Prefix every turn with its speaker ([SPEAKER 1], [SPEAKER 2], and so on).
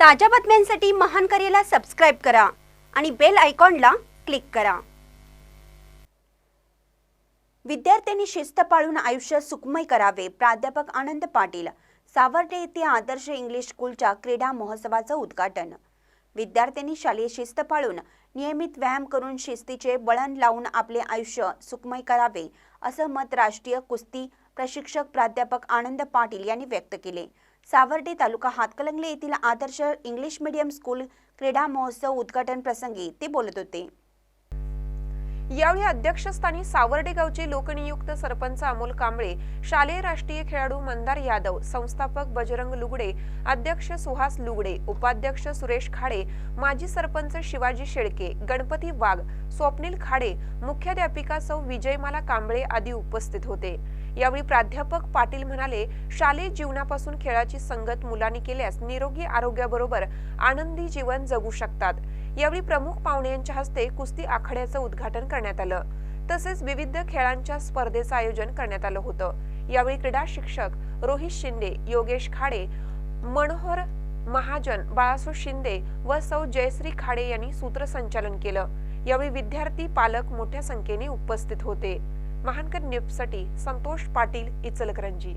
[SPEAKER 1] ताज्या बातम्यांसाठी महान करेला सबस्क्राईब करा आणि बेल आयकॉनला क्लिक करा. विद्यार्थ्यांनी शिस्त पाळून आयुष्य सुखमय करावे प्राध्यापक आनंद पाटील सावर्डे येथे आदर्श इंग्लिश स्कूलच्या क्रीडा महोत्सवाचं उद्घाटन. विद्यार्थ्यांनी शालेय शिस्त पाळून नियमित व्यायाम करून शिस्तीचे वळण लावून आपले आयुष्य सुखमय करावे असं मत राष्ट्रीय कुस्ती प्रशिक्षक प्राध्यापक आनंद पाटील यांनी व्यक्त केले. सावर्डे तालुका हातकलंगले येथील आदर्श इंग्लिश मीडियम स्कूल क्रीडा महोत्सव उद्घाटन प्रसंगी ते बोलत होते.
[SPEAKER 2] यावेळी अध्यक्षस्थानी सावर्डेगावचे लोकनियुक्त सरपंच अमोल कांबळे शालेय राष्ट्रीय खेळाडू मंदार यादव संस्थापक बजरंग लुगडे अध्यक्ष सुहास लुगडे उपाध्यक्ष सुरेश खाडे माजी सरपंच शिवाजी शेळके गणपती वाघ स्वप्नील खाडे मुख्याध्यापिका सौ विजयमाला कांबळे आदी उपस्थित होते. यावेळी प्राध्यापक पाटील म्हणाले शालेय जीवनापासून खेळाची संगत मुलांनी केल्यास निरोगी आरोग्याबरोबर आनंदी जीवन जगू शकतात. यावेळी प्रमुख पाहुण्यांच्या हस्ते कुस्ती आखाड्याचं उद्घाटन करण्यात आलं. तसेच विविध खेळांच्या स्पर्धेचं आयोजन करण्यात आलं होतं. यावेळी क्रीडा शिक्षक रोहित शिंदे योगेश खाडे मनोहर महाजन बाळासू शिंदे व सौ जयश्री खाडे यांनी सूत्रसंचालन केलं. यावेळी विद्यार्थी पालक मोठ्या संख्येने उपस्थित होते. महानकर न्यूजसाठी संतोष पाटील इचलकरंजी.